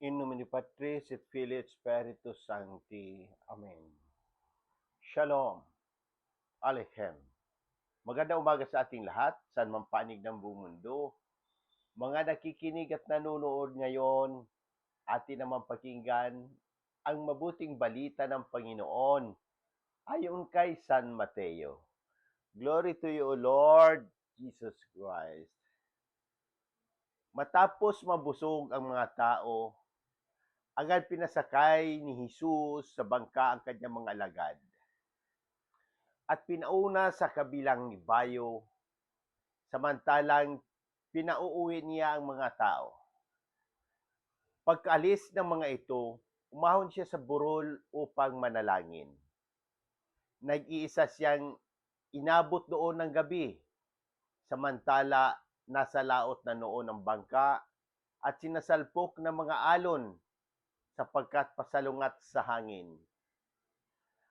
In nomine Patris et Filii et Spiritus Sancti. Amen. Shalom. Aleichem. Magandang umaga sa ating lahat, saan man panig ng buong mundo. Mga nakikinig at nanonood ngayon, atin naman pakinggan ang mabuting balita ng Panginoon ayon kay San Mateo. Glory to you, O Lord Jesus Christ. Matapos mabusog ang mga tao, agad pinasakay ni Jesus sa bangka ang kanyang mga alagad. At pinauna sa kabilang ibayo, samantalang pinauuwi niya ang mga tao. Pagkaalis ng mga ito, umahon siya sa burol upang manalangin. Nag-iisa siyang inabot doon ng gabi, samantala nasa laot na noon ang bangka at sinasalpok ng mga alon sapagkat pasalungat sa hangin.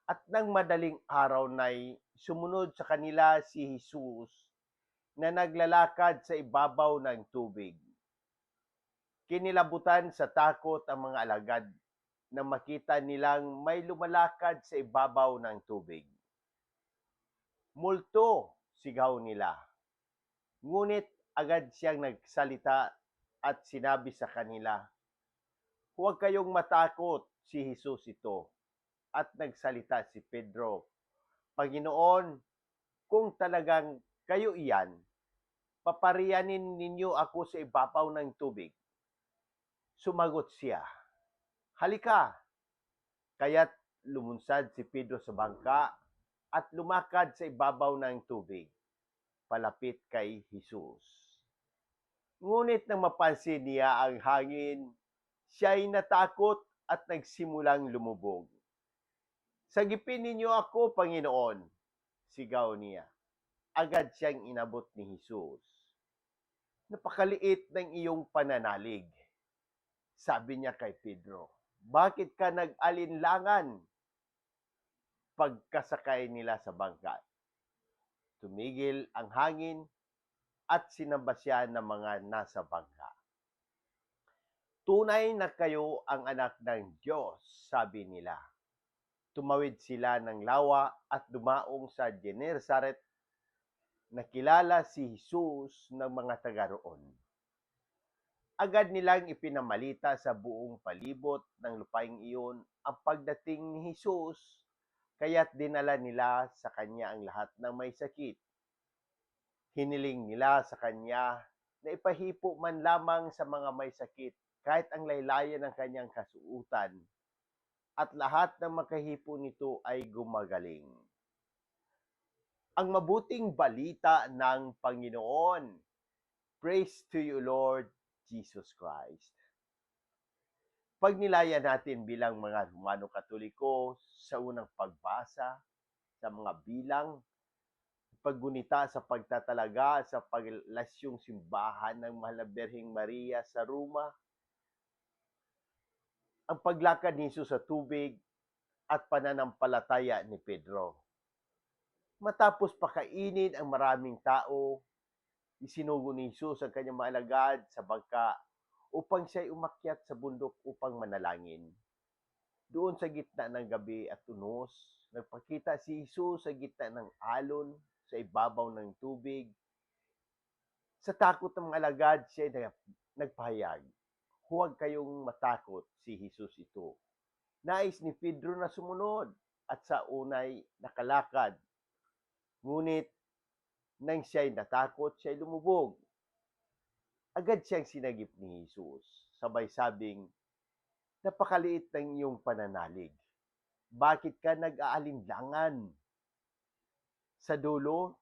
At nang madaling araw na'y sumunod sa kanila si Jesus na naglalakad sa ibabaw ng tubig. Kinilabutan sa takot ang mga alagad na makita nilang may lumalakad sa ibabaw ng tubig. Multo, sigaw nila. Ngunit agad siyang nagsalita at sinabi sa kanila, Huwag kayong matakot, si Jesus ito. At nagsalita si Pedro, Panginoon, kung talagang kayo iyan, paparianin ninyo ako sa ibabaw ng tubig. Sumagot siya, Halika! Kaya't lumunsad si Pedro sa bangka at lumakad sa ibabaw ng tubig, palapit kay Jesus. Ngunit nang mapansin niya ang hangin, siya ay natakot at nagsimulang lumubog. Sagipin ninyo ako, Panginoon, sigaw niya. Agad siyang inabot ni Jesus. Napakaliit ng iyong pananalig. Sabi niya kay Pedro, bakit ka nag-alinlangan? Pagkasakay nila sa bangka. Tumigil ang hangin at sinamba ng mga nasa bangka. Tunay na kayo ang anak ng Diyos, sabi nila. Tumawid sila ng lawa at dumaong sa Genesaret nakilala si Jesus ng mga taga roon. Agad nilang ipinamalita sa buong palibot ng lupaing iyon ang pagdating ni Jesus, kaya't dinala nila sa kanya ang lahat ng may sakit. Hiniling nila sa kanya na ipahipo man lamang sa mga may sakit kahit ang laylayan ng kanyang kasuutan at lahat ng makahipo nito ay gumagaling. Ang mabuting balita ng Panginoon. Praise to you, Lord Jesus Christ. Pagnilaya natin bilang mga Romano Katoliko sa unang pagbasa sa mga bilang, paggunita sa pagtatalaga sa paglasyong simbahan ng Mahal na Berhing Maria sa Roma, ang paglakad ni Jesus sa tubig at pananampalataya ni Pedro. Matapos pakainin ang maraming tao, isinugo ni Jesus ang kanyang mga alagad sa bangka upang siya umakyat sa bundok upang manalangin. Doon sa gitna ng gabi at unos, nagpakita si Jesus sa gitna ng alon sa ibabaw ng tubig. Sa takot ng mga alagad, siya ay nagpahayag, huwag kayong matakot si Jesus ito. Nais ni Pedro na sumunod at sa unay nakalakad. Ngunit nang siya'y natakot, siya'y lumubog. Agad siyang sinagip ni Jesus. Sabay sabing, napakaliit ng iyong pananalig. Bakit ka nag-aalinlangan? Sa dulo,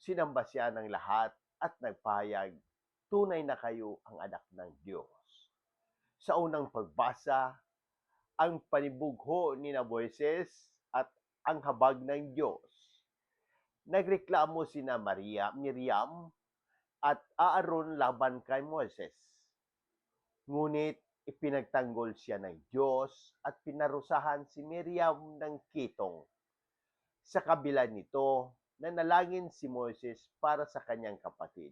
sinamba siya ng lahat at nagpahayag, tunay na kayo ang anak ng Diyos. Sa unang pagbasa, ang panibugho ni na Moises at ang habag ng Diyos. Nagreklamo sina Maria, Miriam at Aaron laban kay Moises. Ngunit ipinagtanggol siya ng Diyos at pinarusahan si Miriam ng kitong. Sa kabila nito, nanalangin si Moises para sa kanyang kapatid.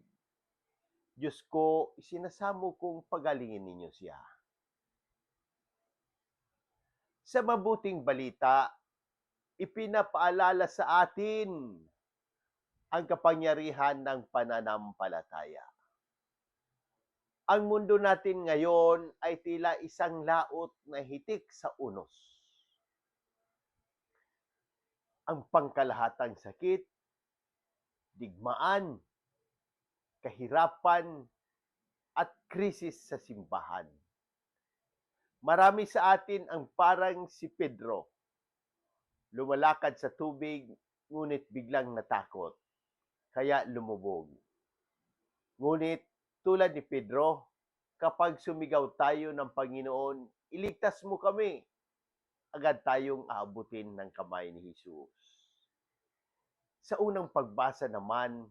Diyos ko, isinasamo kong pagalingin ninyo siya. Sa mabuting balita, ipinapaalala sa atin ang kapangyarihan ng pananampalataya. Ang mundo natin ngayon ay tila isang laot na hitik sa unos. Ang pangkalahatang sakit, digmaan, kahirapan, at krisis sa simbahan. Marami sa atin ang parang si Pedro. Lumalakad sa tubig, ngunit biglang natakot. Kaya lumubog. Ngunit tulad ni Pedro, kapag sumigaw tayo ng Panginoon, iligtas mo kami, agad tayong aabutin ng kamay ni Jesus. Sa unang pagbasa naman,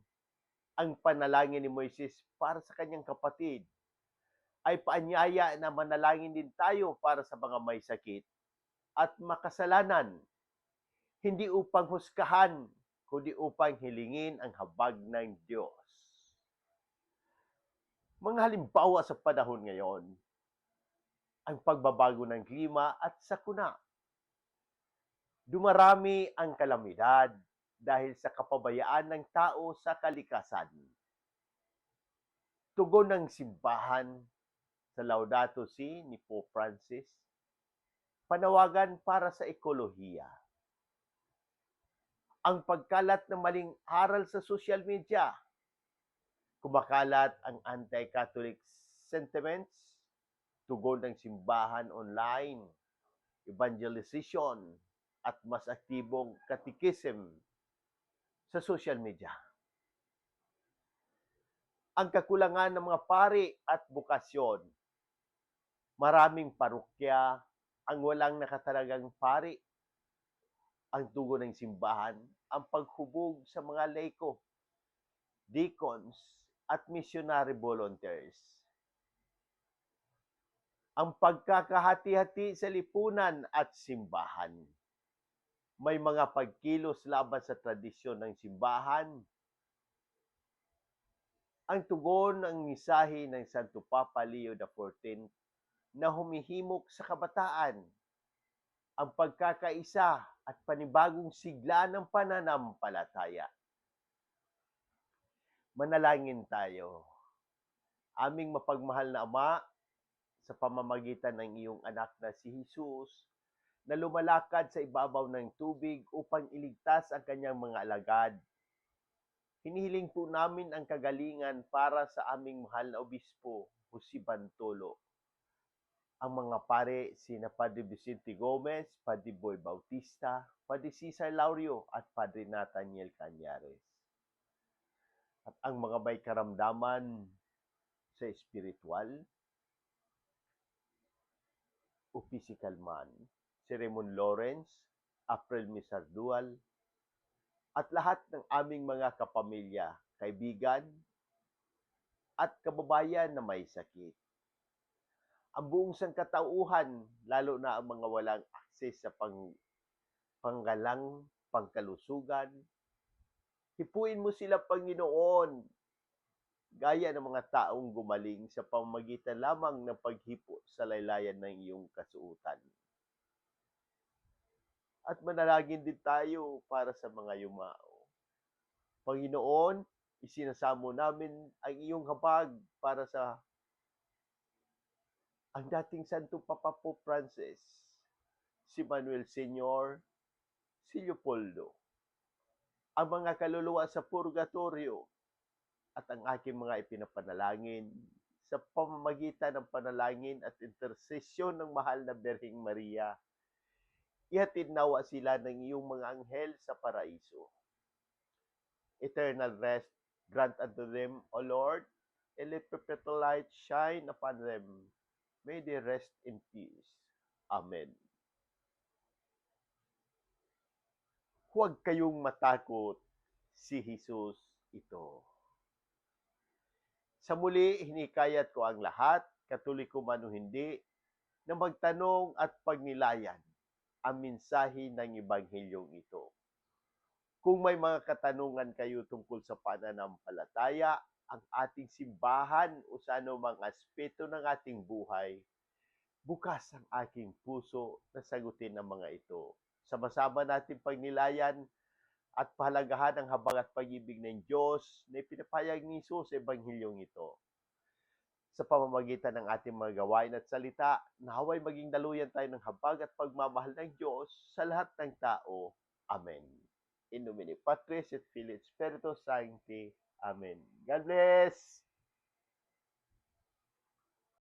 ang panalangin ni Moises para sa kanyang kapatid ay paanyaya na manalangin din tayo para sa mga may sakit at makasalanan, hindi upang huskahan, kundi upang hilingin ang habag ng Diyos. Mga halimbawa sa panahon ngayon, ang pagbabago ng klima at sakuna. Dumarami ang kalamidad dahil sa kapabayaan ng tao sa kalikasan. Tugon ng simbahan sa Laudato Si ni Pope Francis, panawagan para sa ekolohiya. Ang pagkalat ng maling aral sa social media, kumakalat ang anti-Catholic sentiments, tugon ng simbahan online, evangelization, at mas aktibong katikisim sa social media. Ang kakulangan ng mga pari at bukasyon. Maraming parokya ang walang nakatalagang pari. Ang tugon ng simbahan, ang paghubog sa mga leko, deacons, at missionary volunteers. Ang pagkakahati-hati sa lipunan at simbahan may mga pagkilos laban sa tradisyon ng simbahan. Ang tugon ng misahe ng Santo Papa Leo XIV na humihimok sa kabataan, ang pagkakaisa at panibagong sigla ng pananampalataya. Manalangin tayo. Aming mapagmahal na Ama, sa pamamagitan ng iyong anak na si Jesus, na lumalakad sa ibabaw ng tubig upang iligtas ang kanyang mga alagad. Hinihiling po namin ang kagalingan para sa aming mahal na obispo, Jose Bantolo. Ang mga pare, sina Padre Vicente Gomez, Padre Boy Bautista, Padre Cesar Laurio, at Padre Nathaniel Cañares. At ang mga may karamdaman sa espiritual o physical man, si Raymond Lawrence, April Misardual, at lahat ng aming mga kapamilya, kaibigan, at kababayan na may sakit. Ang buong sangkatauhan, lalo na ang mga walang akses sa pang, panggalang, pangkalusugan, hipuin mo sila, Panginoon, gaya ng mga taong gumaling sa pamamagitan lamang ng paghipo sa laylayan ng iyong kasuutan. At manalangin din tayo para sa mga yumao. Panginoon, isinasamo namin ang iyong habag para sa ang dating Santo Papa Pope Francis, si Manuel Senior, si Leopoldo, ang mga kaluluwa sa purgatorio, at ang aking mga ipinapanalangin sa pamamagitan ng panalangin at intersesyon ng mahal na Berhing Maria, ihatid nawa sila ng iyong mga anghel sa paraiso. Eternal rest grant unto them, O Lord, and let perpetual light shine upon them. May they rest in peace. Amen. Huwag kayong matakot, si Jesus ito. Sa muli, hinikayat ko ang lahat, katoliko man o hindi, na magtanong at pagnilayan ang mensahe ng Ebanghilyong ito. Kung may mga katanungan kayo tungkol sa pananampalataya, ang ating simbahan o sa anumang aspeto ng ating buhay, bukas ang aking puso na sagutin ang mga ito. Sama-sama natin pagnilayan at pahalagahan ang habag at pag-ibig ng Diyos na ipinapayag ni Jesus sa Ebanghilyong ito. Sa pamamagitan ng ating mga gawain at salita, naway maging daluyan tayo ng habag at pagmamahal ng Diyos sa lahat ng tao. Amen. In nomine Patris et Filii Spiritus Sancti. Amen. God bless!